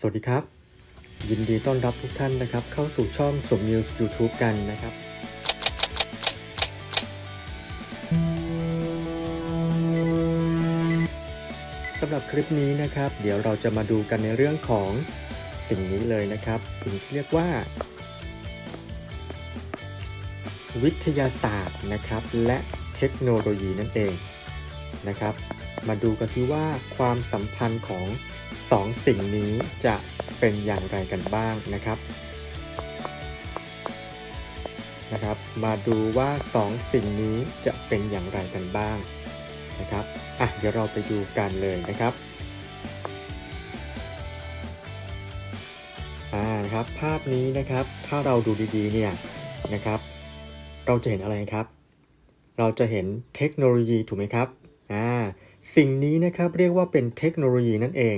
สวัสดีครับ ยินดีต้อนรับทุกท่านนะครับ เข้าสู่ช่องสมนิวส์ YouTube กันนะครับ สำหรับคลิปนี้นะครับ เดี๋ยวเราจะมาดูกันในเรื่องของสิ่งนี้เลยนะครับ สิ่งที่เรียกว่า วิทยาศาสตร์นะครับ และเทคโนโลยีนั่นเองนะครับ มาดูกันซิว่าความสัมพันธ์ของ สองสิ่งนี้จะเป็นอย่างไรกันบ้างนะครับนะครับ มาดูว่าสองสิ่งนี้จะเป็นอย่างไรกันบ้างนะครับอะเดี๋ยวเราไปดูกันเลยนะครับอ่านะครับภาพนี้นะครับถ้าเราดูดีๆเนี่ยนะครับ เราจะเห็นอะไรครับ เราจะเห็นเทคโนโลยีถูกไหมครับอ่า สิ่งนี้นะครับเรียกว่าเป็นเทคโนโลยีนั่นเอง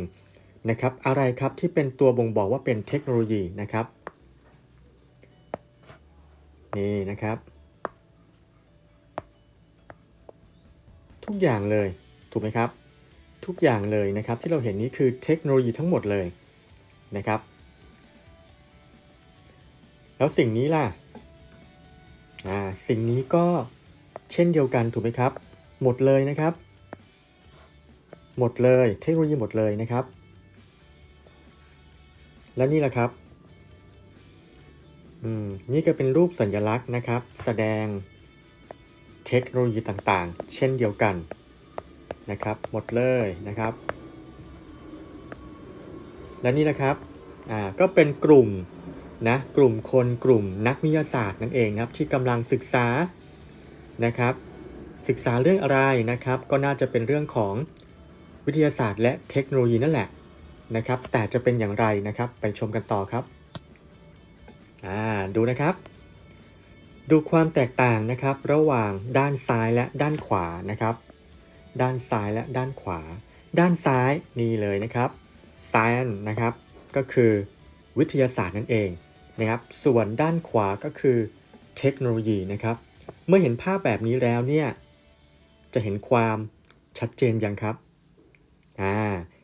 นะครับ อะไรครับที่เป็นตัวบ่งบอกว่าเป็นเทคโนโลยีนะครับ นี่นะครับ ทุกอย่างเลยถูกไหมครับ ทุกอย่างเลยนะครับที่เราเห็นนี้คือเทคโนโลยีทั้งหมดเลยนะครับ แล้วสิ่งนี้ล่ะอ่าสิ่งนี้ก็เช่นเดียวกันถูกไหมครับ หมดเลยนะครับ หมดเลย เทคโนโลยีหมดเลยนะครับ แล้วนี่แหละครับอืมนี่ก็เป็นรูปสัญลักษณ์นะครับ แสดงเทคโนโลยีต่างๆ เช่นเดียวกันนะครับ หมดเลยนะครับ และนี่นะครับอ่าก็เป็นกลุ่มนะกลุ่มคนกลุ่มนักวิทยาศาสตร์นั่นเองครับที่กำลังศึกษานะครับ ศึกษาเรื่องอะไรนะครับ ก็น่าจะเป็นเรื่องของ วิทยาศาสตร์และเทคโนโลยีนั่นแหละนะครับ แต่จะเป็นอย่างไรนะครับไปชมกันต่อครับอ่าดูนะครับ ดูความแตกต่างนะครับ ระหว่างด้านซ้ายและด้านขวานะครับ ด้านซ้ายและด้านขวา ด้านซ้ายนี่เลยนะครับ science นะครับ ก็คือวิทยาศาสตร์นั่นเองนะครับ ส่วนด้านขวาก็คือเทคโนโลยีนะครับ เมื่อเห็นภาพแบบนี้แล้วเนี่ย จะเห็นความชัดเจนยังครับ อ่า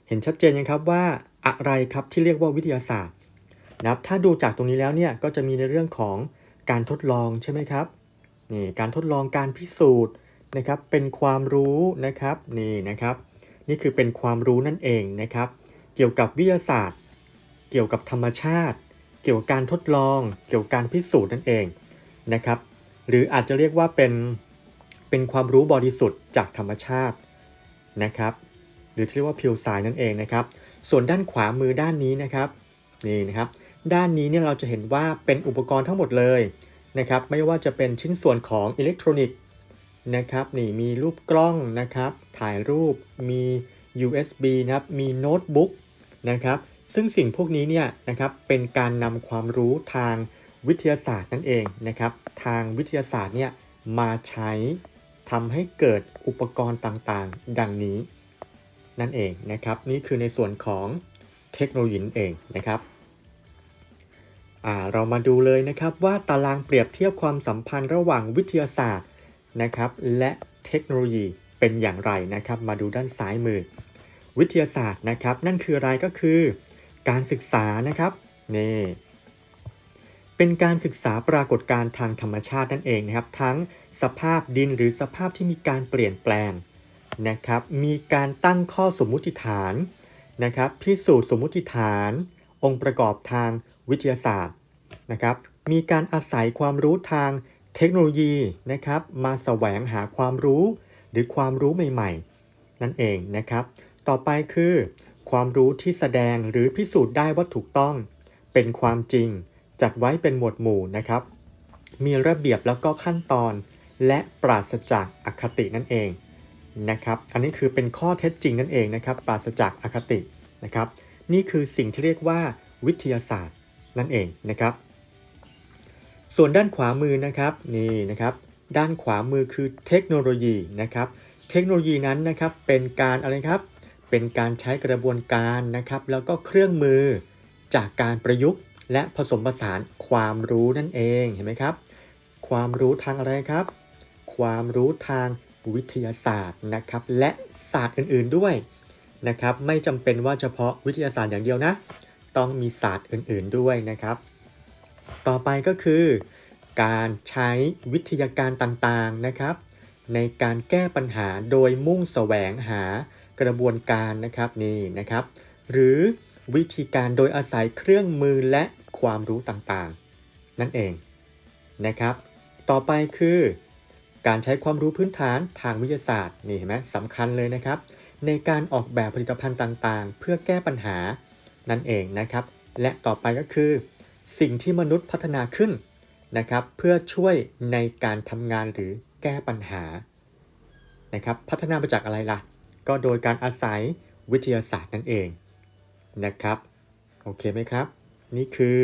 เห็นชัดเจนยังครับว่าอะไรครับที่เรียกว่าวิทยาศาสตร์นะครับถ้าดูจากตรงนี้แล้วเนี่ยก็จะมีในเรื่องของการทดลองใช่ไหมครับนี่การทดลองการพิสูจน์นะครับเป็นความรู้นะครับนี่นะครับนี่คือเป็นความรู้นั่นเองนะครับ เกี่ยวกับวิทยาศาสตร์ เกี่ยวกับธรรมชาติ เกี่ยวกับการทดลอง เกี่ยวกับการพิสูจน์นั่นเองนะครับ หรืออาจจะเรียกว่าเป็นเป็นความรู้บริสุทธิ์จากธรรมชาตินะครับ หรือที่เรียกว่าพิวไซนั่นเองนะครับ ส่วนด้านขวามือด้านนี้นะครับนี่นะครับ ด้านนี้เนี่ยเราจะเห็นว่าเป็นอุปกรณ์ทั้งหมดเลยนะครับ ไม่ว่าจะเป็นชิ้นส่วนของอิเล็กทรอนิกส์นะครับนี่มีรูปกล้องนะครับ ถ่ายรูปมี USB นะครับมีโน้ตบุ๊กนะครับซึ่งสิ่งพวกนี้เนี่ยนะครับเป็นการนำความรู้ทางวิทยาศาสตร์นั่นเองนะครับ ทางวิทยาศาสตร์เนี่ยมาใช้ทำให้เกิดอุปกรณ์ต่างๆ ดังนี้ นั่นเองนะครับ นี่คือในส่วนของเทคโนโลยีเองนะครับอ่าเรามาดูเลยนะครับว่าตารางเปรียบเทียบความสัมพันธ์ระหว่างวิทยาศาสตร์นะครับ และเทคโนโลยีเป็นอย่างไรนะครับ มาดูด้านซ้ายมือ วิทยาศาสตร์นะครับ นั่นคืออะไรก็คือ การศึกษานะครับนี่เป็นการศึกษาปรากฏการณ์ทางธรรมชาตินั่นเองนะครับ ทั้งสภาพดินหรือสภาพที่มีการเปลี่ยนแปลง นะครับมีการตั้งข้อสมมุติฐานนะครับพิสูจน์สมมุติฐาน องค์ประกอบทางวิทยาศาสตร์นะครับมีการอาศัยความรู้ทางเทคโนโลยีนะครับมาแสวงหาความรู้หรือความรู้ใหม่ๆ นั่นเองนะครับ ต่อไปคือ ความรู้ที่แสดงหรือพิสูจน์ได้ว่าถูกต้อง เป็นความจริง จัดไว้เป็นหมวดหมู่นะครับ มีระเบียบแล้วก็ขั้นตอน และปราศจากอคตินั่นเอง นะครับ อันนี้คือเป็นข้อเท็จจริงนั่นเองนะครับ ปราศจากอคตินะครับ นี่คือสิ่งที่เรียกว่าวิทยาศาสตร์นั่นเองนะครับ ส่วนด้านขวามือนะครับนี่นะครับด้านขวามือคือเทคโนโลยีนะครับ เทคโนโลยีนั้นนะครับเป็นการอะไรครับ เป็นการใช้กระบวนการนะครับ แล้วก็เครื่องมือจากการประยุกต์ และผสมผสานความรู้นั่นเองเห็นไหมครับ ความรู้ทางอะไรครับ ความรู้ทาง วิทยาศาสตร์นะครับ และศาสตร์อื่นๆด้วยนะครับ ไม่จำเป็นว่าเฉพาะวิทยาศาสตร์อย่างเดียวนะ ต้องมีศาสตร์อื่นๆด้วยนะครับ ต่อไปก็คือ การใช้วิทยาการต่างๆนะครับ ในการแก้ปัญหาโดยมุ่งแสวงหากระบวนการนะครับนี่นะครับ หรือวิธีการโดยอาศัยเครื่องมือและความรู้ต่างๆ นั่นเองนะครับ ต่อไปคือ การใช้ความรู้พื้นฐานทางวิทยาศาสตร์นี่เห็นไหมสำคัญเลยนะครับ ในการออกแบบผลิตภัณฑ์ต่างๆ เพื่อแก้ปัญหานั่นเองนะครับ และต่อไปก็คือ สิ่งที่มนุษย์พัฒนาขึ้นนะครับ เพื่อช่วยในการทำงานหรือแก้ปัญหานะครับพัฒนามาจากอะไรล่ะ ก็โดยการอาศัยวิทยาศาสตร์นั่นเองนะครับโอเคไหมครับ นี่คือ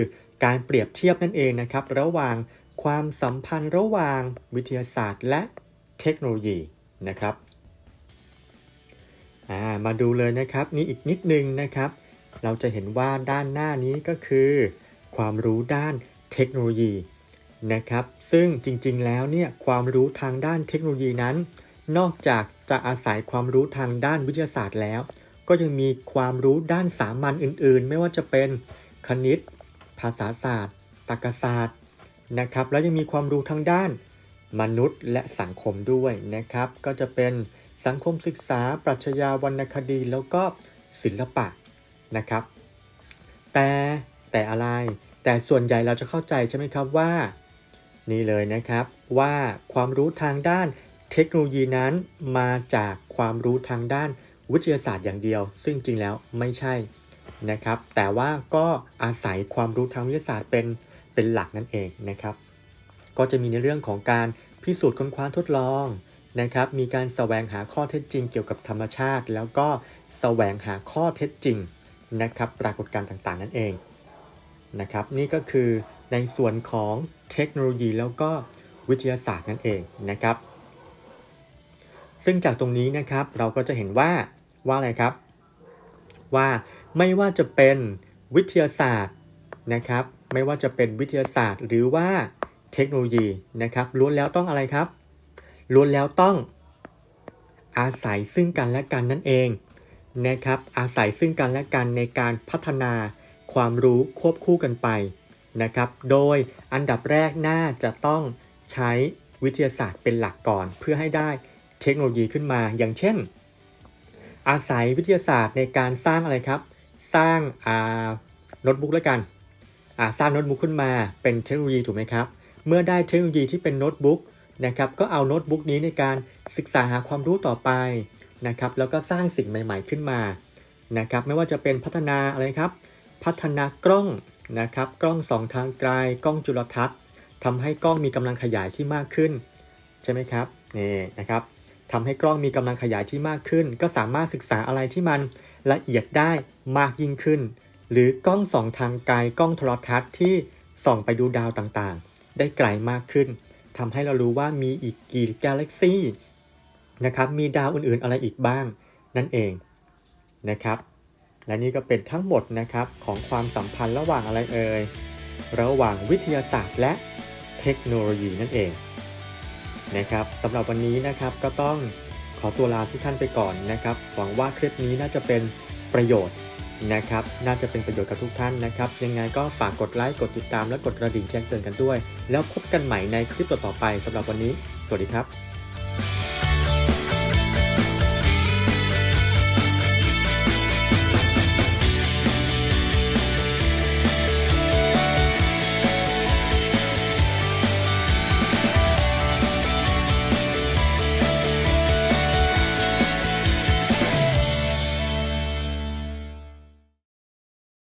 การเปรียบเทียบนั่นเองนะครับ ระหว่าง ความสัมพันธ์ระหว่างวิทยาศาสตร์และเทคโนโลยีนะครับามาดูเลยนะครับนี่อีกนิดนึงนะครับ เราจะเห็นว่าด้านหน้านี้ก็คือ ความรู้ด้านเทคโนโลยีนะครับ ซึ่งจริงๆแล้วเนี่ยความรู้ทางด้านเทคโนโลยีนั้น นอกจากจะอาศัยความรู้ทางด้านวิทยาศาสตร์แล้ว ก็ยังมีความรู้ด้านสามัญอื่นๆ ไม่ว่าจะเป็นคณิต ภาษาศาสตร์ตรรกศาสตร์ นะครับ แล้วยังมีความรู้ทางด้านมนุษย์และสังคมด้วยนะครับ ก็จะเป็นสังคมศึกษา ปรัชญาวรรณคดีแล้วก็ศิลปะนะครับ แต่แต่อะไร แต่ส่วนใหญ่เราจะเข้าใจใช่ไหมครับว่า นี่เลยนะครับว่าความรู้ทางด้านเทคโนโลยีนั้นมาจากความรู้ทางด้านวิทยาศาสตร์อย่างเดียว ซึ่งจริงแล้วไม่ใช่นะครับ แต่ว่าก็อาศัยความรู้ทางวิทยาศาสตร์เป็น เป็นหลักนั่นเองนะครับ ก็จะมีในเรื่องของการพิสูจน์ค้นคว้าทดลองนะครับ มีการแสวงหาข้อเท็จจริงเกี่ยวกับธรรมชาติ แล้วก็แสวงหาข้อเท็จจริงนะครับ ปรากฏการณ์ต่างๆ นั่นเองนะครับ นี่ก็คือในส่วนของเทคโนโลยีแล้วก็วิทยาศาสตร์นั่นเองนะครับ ซึ่งจากตรงนี้นะครับเราก็จะเห็นว่าว่าอะไรครับ ว่าไม่ว่าจะเป็นวิทยาศาสตร์นะครับ ไม่ว่าจะเป็นวิทยาศาสตร์ หรือว่าเทคโนโลยีนะครับล้วนแล้วต้องอะไรครับล้วนแล้วต้องอาศัยซึ่งกันและกันนั่นเองนะครับอาศัยซึ่งกันและกันในการพัฒนาความรู้ควบคู่กันไปนะครับโดยอันดับแรกน่าจะต้องใช้วิทยาศาสตร์เป็นหลักก่อน เพื่อให้ได้เทคโนโลยีขึ้นมา อย่างเช่น อาศัยวิทยาศาสตร์ในการสร้างอะไรครับ สร้างอ่าโน้ตบุ๊กแล้วกัน สร้างโน้ตบุ๊กขึ้นมาเป็นเทคโนโลยีถูกไหมครับ เมื่อได้เทคโนโลยีที่เป็นโน้ตบุ๊กนะครับก็เอาโน้ตบุ๊กนี้ในการศึกษาหาความรู้ต่อไปนะครับแล้วก็สร้างสิ่งใหม่ ๆขึ้นมานะครับไม่ว่าจะเป็นพัฒนาอะไรครับพัฒนากล้องนะครับกล้องสองทางไกลกล้องจุลทรรศน์ทำให้กล้องมีกำลังขยายที่มากขึ้น ใช่ไหมครับนี่นะครับทำให้กล้องมีกำลังขยายที่มากขึ้น ก็สามารถศึกษาอะไรที่มันละเอียดได้มากยิ่งขึ้น หรือกล้องสองทางไกลกล้องโทรทัศน์ที่ส่องไปดูดาวต่างๆ ได้ไกลมากขึ้นทำให้เรารู้ว่ามีอีกกี่กาแล็กซี่นะครับมีดาวอื่นๆอะไรอีกบ้างนั่นเองนะครับ และนี่ก็เป็นทั้งหมดนะครับของความสัมพันธ์ระหว่างอะไรเอ่ยระหว่างวิทยาศาสตร์และเทคโนโลยีนั่นเองนะครับสำหรับวันนี้นะครับก็ต้องขอตัวลาทุกท่านไปก่อนนะครับ หวังว่าคลิปนี้น่าจะเป็นประโยชน์ นะครับ น่าจะเป็นประโยชน์กับทุกท่านนะครับ ยังไงก็ฝากกดไลค์ กดติดตาม และกดกระดิ่งแจ้งเตือนกันด้วย แล้วพบกันใหม่ในคลิปต่อๆไปสำหรับวันนี้ สวัสดีครับ